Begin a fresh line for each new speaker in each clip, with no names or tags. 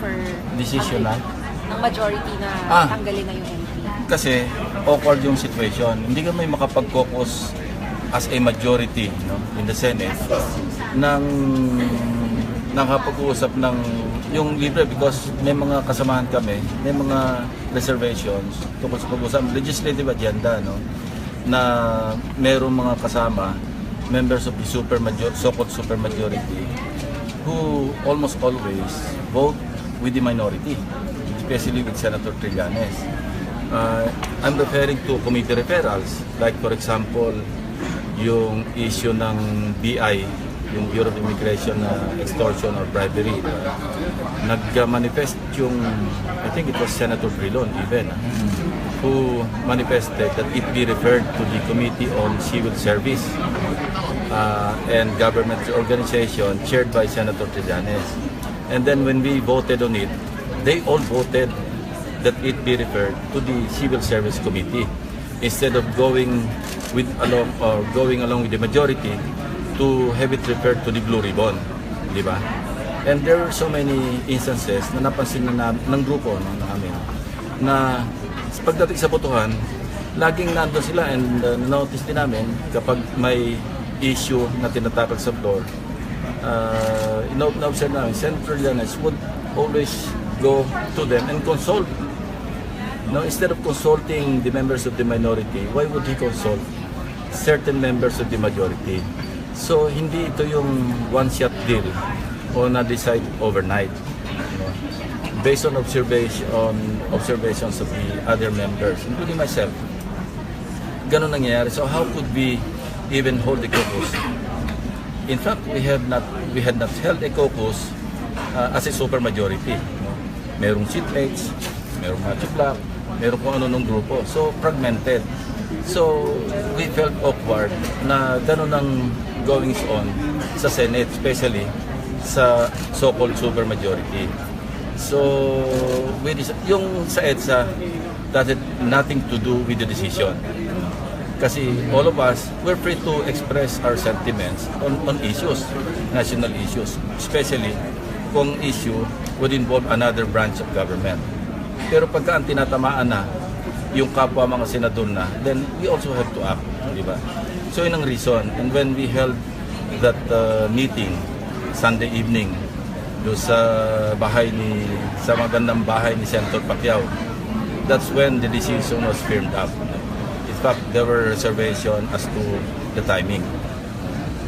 for
Decision na?
ng majority na
Ah.
tanggalin na yung MP?
Kasi awkward yung situation. Hindi kami makapag-caucus as a majority no, in the Senate ng nakapag-uusap ng yung libre because may mga kasamahan kami, may mga reservations tungkol sa pag-uusap legislative agenda no na merong mga kasama members of the super major, so-called super majority who almost always vote with the minority, especially with Senator Trillanes. Uh, I'm referring to committee referrals, like for example, yung issue ng BI, yung Bureau of Immigration na extortion or bribery. Nag-manifest yung, I think it was Senator Drilon even, who manifested that it be referred to the Committee on Civil Service uh, and Government Organization chaired by Senator Trillanes. And then when we voted on it, they all voted that it be referred to the Civil Service Committee instead of going with along or going along with the majority to have it referred to the Blue Ribbon, di ba? And there are so many instances na napansin na, na ng grupo no, namin na pagdating sa botohan, laging nandun sila and uh, notice din namin kapag may issue na tinatakal sa floor, uh, ino-observe namin, Senator Llanes would always go to them and consult. No, instead of consulting the members of the minority, why would he consult certain members of the majority? So, hindi ito yung one-shot deal o na-decide overnight. No? Based on observation on observations of the other members, including myself, ganun nangyayari. So, how could we even hold a caucus? In fact, we have not we had not held a caucus uh, as a supermajority. No? Merong seatmates, merong macho block, merong kung ano nung grupo. So, fragmented. So, we felt awkward na gano'n ang goings on sa Senate, especially sa so-called supermajority. So, we dec- yung sa EDSA, that had nothing to do with the decision. Kasi all of us, we're free to express our sentiments on, on issues, national issues, especially kung issue would involve another branch of government. Pero pagka ang tinatamaan na yung kapwa mga senador na, then we also have to act, di ba? So yun ang reason. And when we held that uh, meeting Sunday evening do sa bahay ni sa magandang bahay ni Senator Pacquiao, that's when the decision was firmed up. There were reservation as to the timing.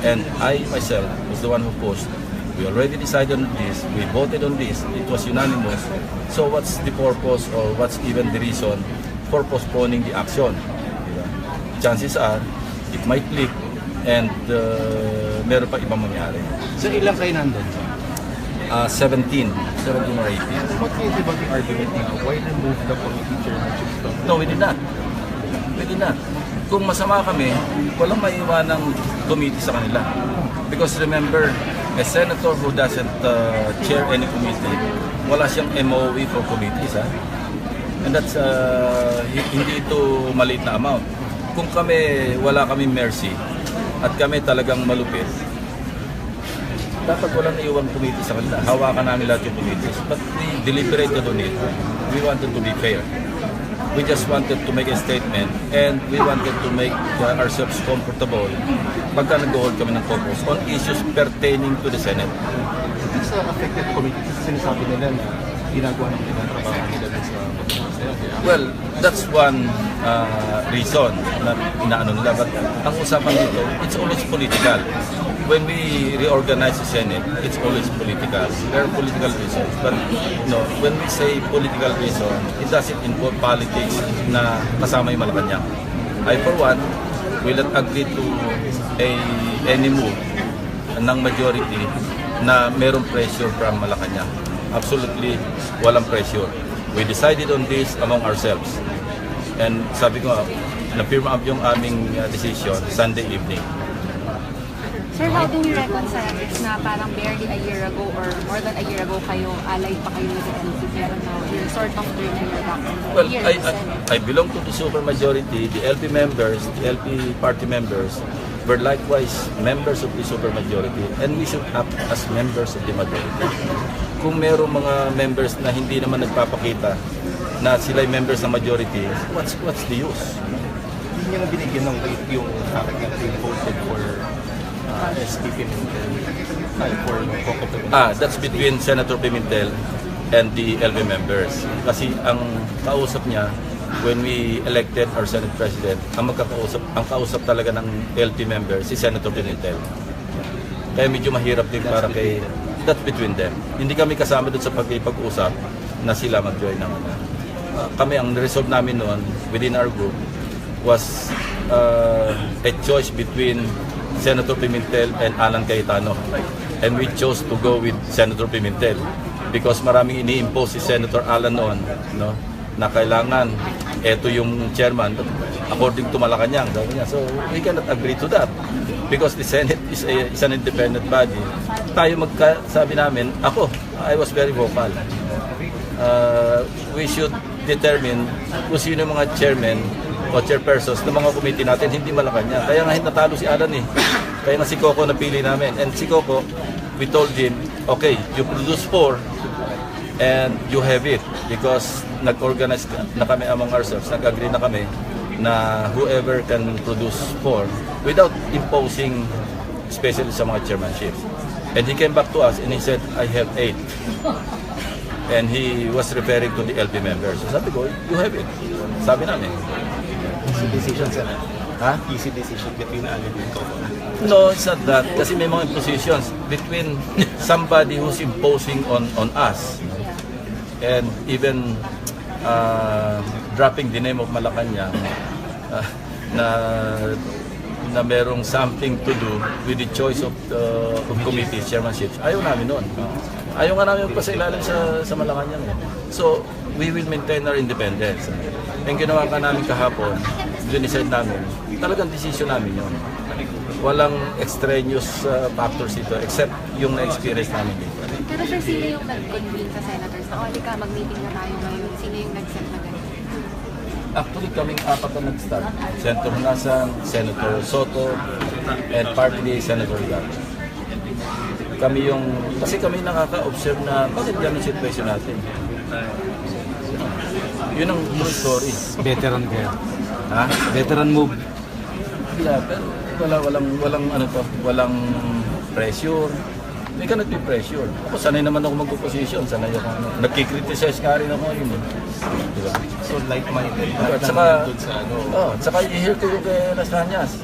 And I myself was the one who pushed. We already decided on this. We voted on this. It was unanimous. So what's the purpose or what's even the reason for postponing the action? Diba? Chances are, it might leak and uh, meron pa ibang mangyari.
So ilang kayo nandun?
Uh, 17, 17 or 18.
What is about the argument now? Why remove the committee chairmanship?
No, we did not. Did not. Kung masama kami, walang maiwanang committee sa kanila. Because remember, a senator who doesn't uh, chair any committee, wala siyang MOE for committees. Ha? And that's, uh, hi- hindi ito maliit na amount. Kung kami, wala kami mercy, at kami talagang malupit, dapat walang iwan committee sa kanila. Hawakan namin lahat yung committees. But we deliberated on it. We wanted to be fair. We just wanted to make a statement and we wanted to make uh, ourselves comfortable pagka nag-hold kami ng caucus on issues pertaining to the Senate.
These uh, affected committees, sinasabi nila na ginagawa ng ibang trabaho nila sa.
Well, that's one uh, reason na inaano nila. But ang usapan dito, it's always political. When we reorganize the Senate, it's always political. There are political reasons. But no, when we say political reason, it doesn't involve politics na kasama yung Malacanang. I, for one, will not agree to a, any move ng majority na merong pressure from Malacanang. Absolutely walang pressure. We decided on this among ourselves. And sabi ko, na-firm up yung aming uh, decision Sunday evening.
Sir, how do we reconcile this na parang barely a year ago or more than a year ago kayo, allied pa kayo with the NP, pero now you're sort of turning your back
Well, I, I. I belong to the supermajority. The LP members, the LP party members, were likewise members of the supermajority and we should act as members of the majority. kung merong mga members na hindi naman nagpapakita na sila ay members ng majority, what's what's the use?
Hindi niya binigyan ng weight yung fact they voted for uh, SPP Mintel. Ay, for Coco Pimentel.
Ah, that's between Senator Pimentel and the LV members. Kasi ang kausap niya, when we elected our Senate President, ang magkakausap, ang kausap talaga ng LP members si Senator Pimentel. Kaya medyo mahirap din para kay that's between them. Hindi kami kasama doon sa pag-usap na sila mag-join ng. Ah, kami ang resolve namin noon within our group was uh, a choice between Senator Pimentel and Alan Cayetano. And we chose to go with Senator Pimentel because maraming ini-impose si Senator Alan noon no, na kailangan eto yung chairman according to Malacanang sabi niya. So we cannot agree to that because the Senate is, a, is an independent body. Tayo magka, sabi namin, ako, I was very vocal uh, we should determine kung sino yung mga chairman o chairpersons ng mga committee natin, hindi Malacanang. Kaya nga natalo si Alan eh. Kaya nga si Coco napili namin. And si Coco, we told him, okay, you produce four and you have it. Because nag-organize na kami among ourselves, nag-agree na kami na whoever can produce four without imposing especially sa mga chairmanship. And he came back to us and he said, I have eight and he was referring to the LP members. So sabi ko, you have it. Sabi namin.
Easy decision, sir.
Ha?
Easy decision between Alin and Coco.
No, it's not that. Kasi may mga impositions between somebody who's imposing on on us and even uh, dropping the name of Malacanang uh, na na merong something to do with the choice of uh, of committees, chairmanships. Ayaw namin noon. Ayaw nga namin pa sa ilalim sa, sa Malacanang. Eh. So, we will maintain our independence. Yung ginawa ka namin kahapon, decide namin, talagang decision namin yun. Walang extraneous uh, factors dito except yung na-experience namin dito.
Pero sir, sino yung nag-convene sa senators na, oh, ka, mag-meeting na tayo ngayon. Sino yung nag-set na ganito?
Actually, kaming apat na nag-start. Senator Nasan, Senator Soto, and partly Senator Gato. Kami yung, kasi kami nakaka-observe na bakit ganun situation natin. Yun ang true story.
Veteran kayo.
Ha?
Veteran move.
Wala, pero wala, walang, walang ano to, walang pressure. Hindi ka nagpi-pressure. Ako sanay naman ako mag-opposition, sanay ako. Ano. Nagkikriticize nga rin ako yun. eh. Di ba?
So, like-minded.
At saka,
ano.
oh, at saka i-hear ko yung kay Las Cañas.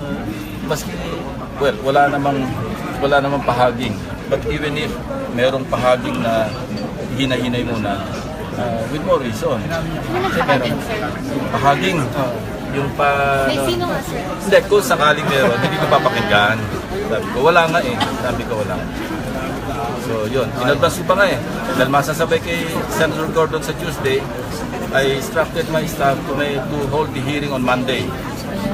Uh, maski, well, wala namang, wala namang pahaging. But even if merong pahaging na hinay-hinay muna, uh, with more reason.
Sir?
Pahaging, yung pa...
May sino nga, sir?
hindi, kung sakaling meron, hindi ko papakinggan. Sabi ko, wala nga eh. Sabi ko, wala. So, yun. In-advance ko pa nga eh. Dahil masasabay kay Senator Gordon sa Tuesday, I instructed my staff to, may, to hold the hearing on Monday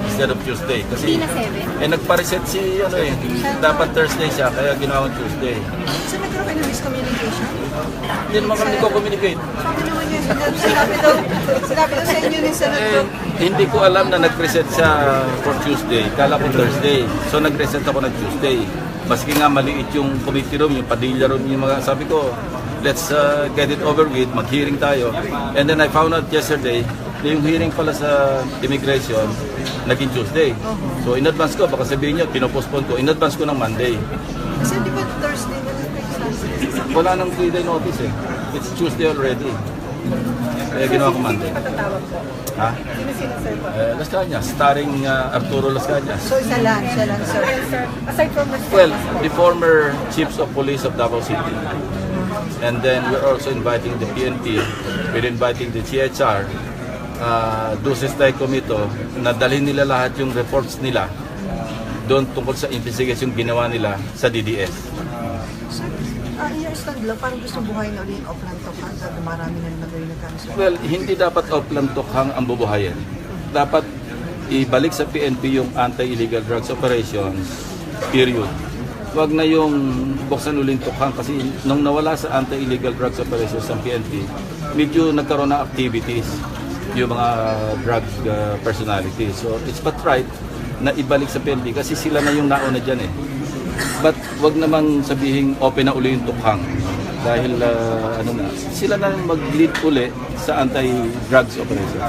instead of Tuesday. Kasi,
Hindi na seven.
eh, nagpa-reset si, ano eh, dapat Thursday siya, kaya ginawa Tuesday.
So nagkaroon kayo ng miscommunication?
Hindi naman kami nagko-communicate.
Sabi naman yun, sinabi daw, sinabi daw sa inyo ni
Eh,
Senator.
hindi ko alam na nag-reset siya for Tuesday. Kala ko Thursday. So nag-reset ako ng Tuesday. Maski nga maliit yung committee room, yung padilla room, yung mga sabi ko, let's uh, get it over with, mag-hearing tayo. And then I found out yesterday na yung hearing pala sa immigration, naging Tuesday. So in advance ko, baka sabihin nyo, pinopostpone ko, in advance ko ng Monday.
Kasi di ba Thursday na
Wala nang 3 day notice eh. It's Tuesday already. Kaya ginawa ko Monday. Ha?
Sino sino sir po?
Eh, Las Cañas, starring uh, Arturo Las Cañas.
So isa lang, siya lang sir.
Aside from the
Well, the former chiefs of police of Davao City. And then we're also inviting the PNP, we're inviting the CHR, uh, Duces Tay Comito, na dalhin nila lahat yung reports nila doon tungkol sa investigation ginawa nila sa DDS.
Ah, i-understand lang, parang gusto buhayin na ulit yung offline to kan sa marami na naman yung nagkano
Well, hindi dapat offline tokhang ang bubuhayin. Dapat ibalik sa PNP yung anti-illegal drugs operations, period. Huwag na yung buksan uling tukhang kasi nung nawala sa anti-illegal drugs operations ng PNP, medyo nagkaroon ng activities yung mga drug uh, personalities. So it's but right na ibalik sa PNP kasi sila na yung nauna dyan eh. But wag namang sabihin open na uli yung tukhang. Dahil ah, ano na, sila na mag-lead uli sa anti-drugs operation.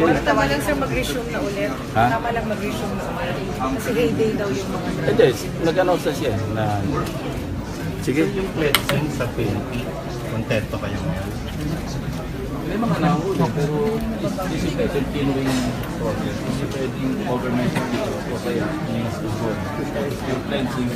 Pero tama lang sir mag-resume na ulit.
Ha?
Tama lang mag-resume na ulit. Kasi heyday daw yung mga
Hindi, nag-announce na siya na Sige.
Yung cleansing sa PNP, kontento kayo ngayon.
May mga nahuli, pero this is a continuing process. Hindi pwedeng overnight dito o kaya next to go. Yung cleansing